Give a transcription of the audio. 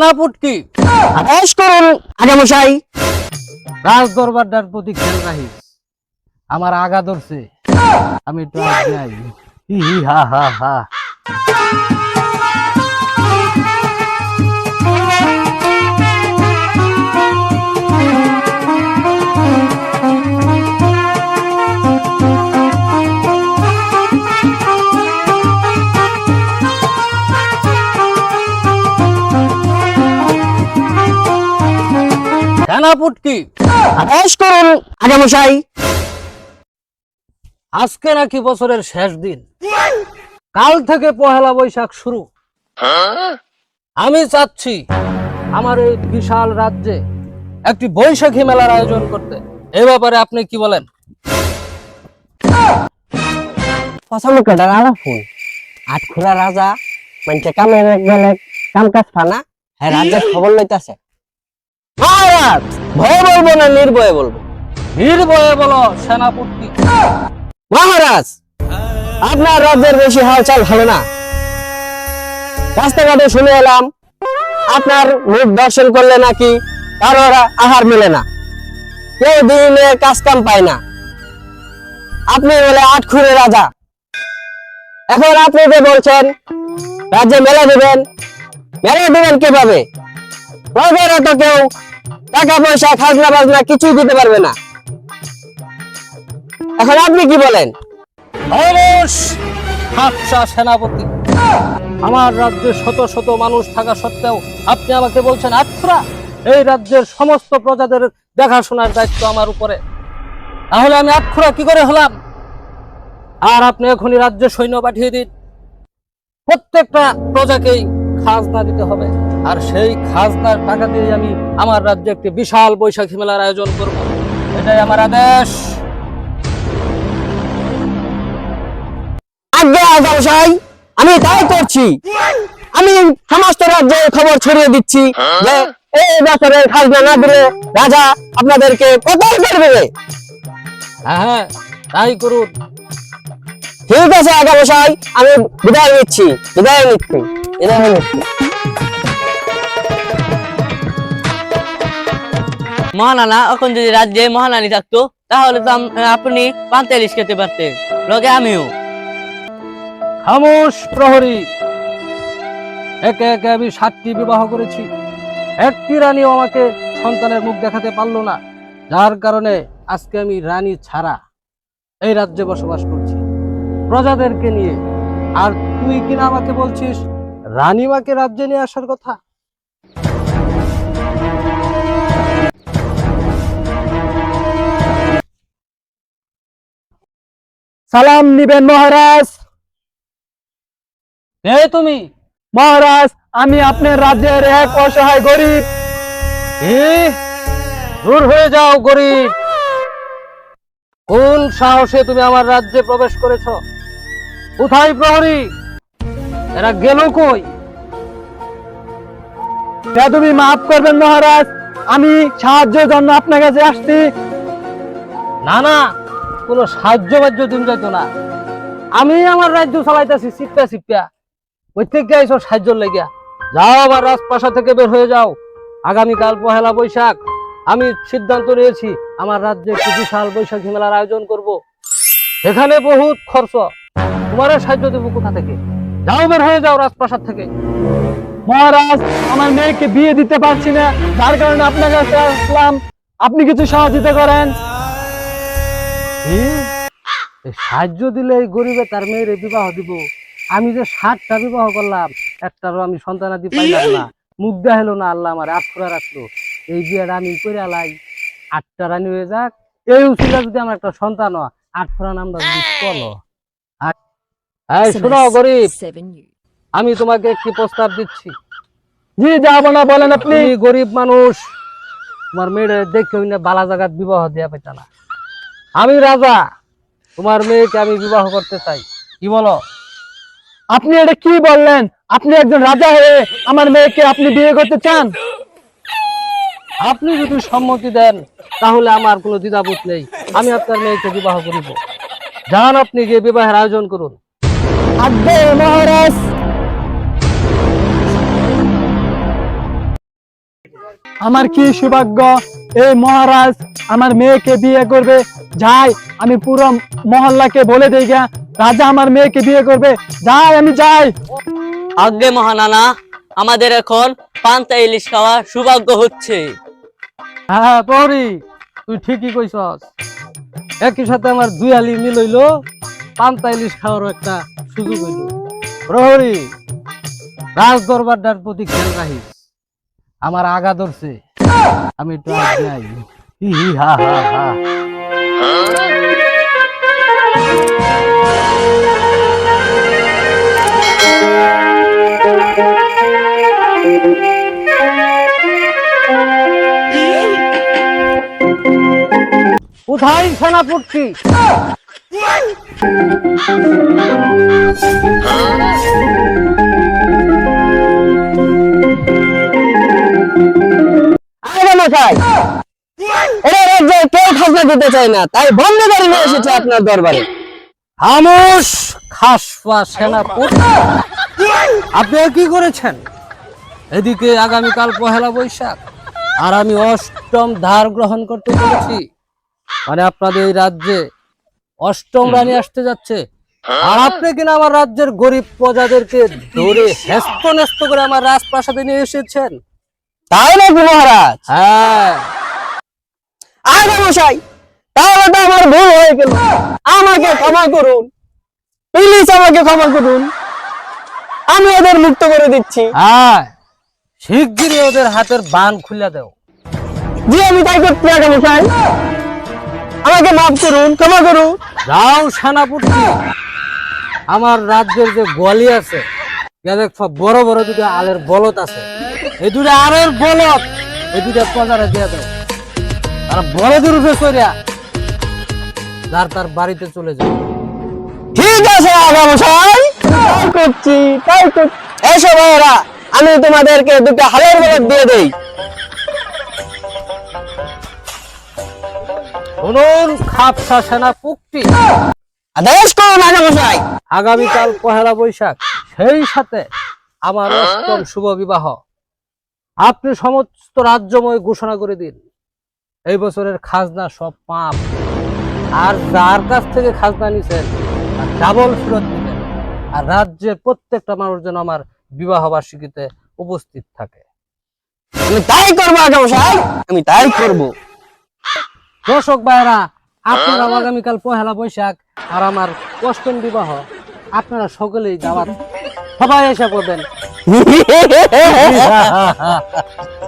সেনাপুটকি আদেশ করুন আমার আগা ধরছে। আমি আগে আই হি হি হা হা। আজকে নাকি বছরের শেষ দিন। কাল থেকে পহেলা বৈশাখ শুরু। আমি চাচ্ছি আমার এই বিশাল রাজ্যে একটি বৈশাখী মেলার আয়োজন করতে। এ ব্যাপারে আপনি কি বলেন? রাজা মানে কামের কাম কাজ ফানা হ্যাঁ রাজ্যের খবর লইতাছে। মহারাজ ভয় বলব না, নির্ভয়ে বলব। নির্ভয়ে বলো, সেনাপতি। মহারাজ, আপনার রাজ্যের বেশি হালচাল ভালো না। রাস্তাঘাটে শুনে এলাম, আপনার মুখ দর্শন করলে নাকি কারোর আহার মেলে না। কেউ দিনে কাজ কাম পায় না। আপনি বলে আট খুঁড়ে রাজা। এখন আপনি যে বলছেন, রাজ্যে মেলা দেবেন মেলা দেবেন কীভাবে? প্রজারা তো কেউ টাকা পয়সা, খাজনা বাজনা কিছুই দিতে পারবে না। এখন আপনি কি বলেন? সেনাপতি। আমার রাজ্যে শত শত মানুষ থাকা সত্ত্বেও আপনি আমাকে বলছেন আটফুরা এই রাজ্যের সমস্ত প্রজাদের দেখাশোনার দায়িত্ব আমার উপরে। তাহলে আমি আটখুরা কি করে হলাম? আর আপনি এখনই রাজ্যে সৈন্য পাঠিয়ে দিন। প্রত্যেকটা প্রজাকেই খাজনা দিতে হবে। আর সেই খাজনার টাকা দিয়ে আমি আমার রাজ্যে একটি বিশাল বৈশাখী মেলার আয়োজন করব। এটাই আমার আদেশ। আমি তাই করছি। আমি সমস্ত রাজ্যে খবর ছড়িয়ে দিচ্ছি যে এই বছরের খাজনা না দিলে রাজা আপনাদেরকে কতল করে দেবে হ্যাঁ হ্যাঁ তাই করুন। ঠিক আছে আজ্ঞা মশাই আমি বিদায় নিচ্ছি বিদায় নিচ্ছি বিদায় নিচ্ছি। মহানানা এখন যদি রাজ্যে মহানানী থাকতো, তাহলে তো আপনি পান্তে খেতে পারতেন। লগে আমিও। খামোশ প্রহরী। একে একে আমি সাতটি বিবাহ করেছি। একটি রানীও আমাকে সন্তানের মুখ দেখাতে পারল না। যার কারণে আজকে আমি রানী ছাড়া এই রাজ্যে বসবাস করছি। প্রজাদেরকে নিয়ে, আর তুই কিনা আমাকে বলছিস? রানী রানীমাকে রাজ্যে নিয়ে আসার কথা? সালাম নিবেন মহারাজ। কে তুমি? মহারাজ আমি আপনার রাজ্যের এক অসহায় গরিব। দূর হয়ে যাও গরিব। কোন সাহসে তুমি আমার রাজ্যে প্রবেশ করেছ? কোথায় প্রহরী? এরা গেল কই? তুমি মাফ করবেন মহারাজ আমি সাহায্যের জন্য আপনার কাছে আসছি। না না কোনো সাহায্য বাহ্য দিন যাইতো না। আমি আমার রাজ্য চালাইতেছি চিপ্পা ওই থেকে আইসো সাহায্য লেগিয়া। যাও আবার রাজপ্রাসাদ থেকে বের হয়ে যাও। আগামীকাল পহেলা বৈশাখ। আমি সিদ্ধান্ত নিয়েছি, আমার রাজ্যে একটি বিশাল বৈশাখী মেলার আয়োজন করব। সেখানে বহুত খরচ। তোমার সাহায্য দেবো কোথা থেকে? যাও বের হয়ে যাও রাজপ্রাসাদ থেকে। মহারাজ, আমার মেয়েকে বিয়ে দিতে পারছি না। যার কারণে আপনার কাছে আসলাম। আপনি কিছু সহযোগিতা করেন সাহায্য দিলে এই গরিবে তার মেয়ের বিবাহ দিব। আমি যে ষাটটা বিবাহ করলাম একটারও আমি সন্তানাদি পাইলাম না। মুখ দেখাল না আল্লাহ আমার আটফুরা রাখল। এই বিয়েটা আমি করে আলাই আটটা রানী হয়ে যাক। এই উচিলা যদি আমার একটা সন্তান হয় আটফুরা নামটা যদি চলো শোনো গরিব। আমি তোমাকে একটি প্রস্তাব দিচ্ছি। জি যাব না বলেন আপনি। গরিব মানুষ তোমার মেয়ের দেখে না বালা জায়গার বিবাহ দেওয়া পেতা না। আমি রাজা। তোমার মেয়েকে আমি বিবাহ করতে চাই। কি বলো? আপনি এটা কি বললেন? আপনি একজন রাজা হয়ে আমার মেয়েকে আপনি বিয়ে করতে চান? আপনি যদি সম্মতি দেন, তাহলে আমার কোনো দ্বিধাবোধ নেই। আমি আপনার মেয়েকে বিবাহ করিব। যান আপনি গিয়ে বিবাহের আয়োজন করুন। মহারাজ। আমার কি সৌভাগ্য? এই মহারাজ আমার মেয়েকে বিয়ে করবে। যাই আমি পুরো মহল্লাকে বলে দেই গা রাজা আমার মেয়েকে বিয়ে করবে। যাই আমি যাই। আগে মহানানা আমাদের এখন পান্তা ইলিশ খাওয়া সৌভাগ্য হচ্ছে। হ্যাঁ প্রহরী তুই ঠিকই কইছস। একই সাথে আমার দুই আলি মিলইল পান্তা ইলিশ খাওয়ারও একটা সুযোগ হইল। প্রহরী রাজ দরবারটার প্রতি খেয়াল রাখিস আমার আগা ধরছে। আমি আগে আই হি হি হা কোথায় সেনাপতি মশাই এরা রাজ্যে কেউ খাজনা দিতে চায় না তাই বন্ধ করে নিয়ে এসেছে আপনার দরবারে। কি করেছেন? এদিকে আগামীকাল পহেলা বৈশাখ আর আমি অষ্টম ধার গ্রহণ করতে চলেছি। মানে আপনাদের এই রাজ্যে অষ্টম রানী আসতে যাচ্ছে। আর আপনি কিনা আমার রাজ্যের গরিব প্রজাদেরকে ধরে হেস্ত নেস্ত করে আমার রাজপ্রাসাদে নিয়ে এসেছেন? তাই নাকি মহারাজ? হ্যাঁ। আগে মশাই তাহলে তো আমার ভুল হয়ে গেল। আমাকে ক্ষমা করুন। প্লিজ আমাকে ক্ষমা করুন। আমি ওদের মুক্ত করে দিচ্ছি। হ্যাঁ শিগগিরই ওদের হাতের বান খুলে দাও। জি আমি তাই করছি আগে মশাই। আমাকে মাফ করুন ক্ষমা করুন। যাও সেনাপতি। আমার রাজ্যের যে গলি আছে বড় বড় দুটো আলের বলত আছে। এই দুটো আলের বলত এই দুটো প্রজারে দিয়ে দাও। তারা চড়িয়া যার তার বাড়িতে চলে যাও। ঠিক আছে আগা মশাই। তাই করছি তাই করছি। এসো ভাইয়েরা আমি তোমাদেরকে দুটো হালের বলদ দিয়ে দেই। শুনুন খাপসা সেনাপতি আদেশ করুন আগা মশাই। আগামীকাল পহেলা বৈশাখ সেই সাথে আমার অষ্টম শুভ বিবাহ। আপনি সমস্ত রাজ্যময় ঘোষণা করে দিন। এই বছরের খাজনা সব পাপ। আর যার কাছ থেকে খাজনা নিছেন ডাবল ফেরত দিবেন। আর রাজ্যের প্রত্যেকটা মানুষ যেন আমার বিবাহ বার্ষিকীতে উপস্থিত থাকে। আমি তাই করব আমি তাই করব। দর্শক ভাইরা আপনারা আগামীকাল পহেলা বৈশাখ আর আমার অষ্টম বিবাহ। আপনারা সকলেই দাওয়াত সবাই এসে পড়বেন 你。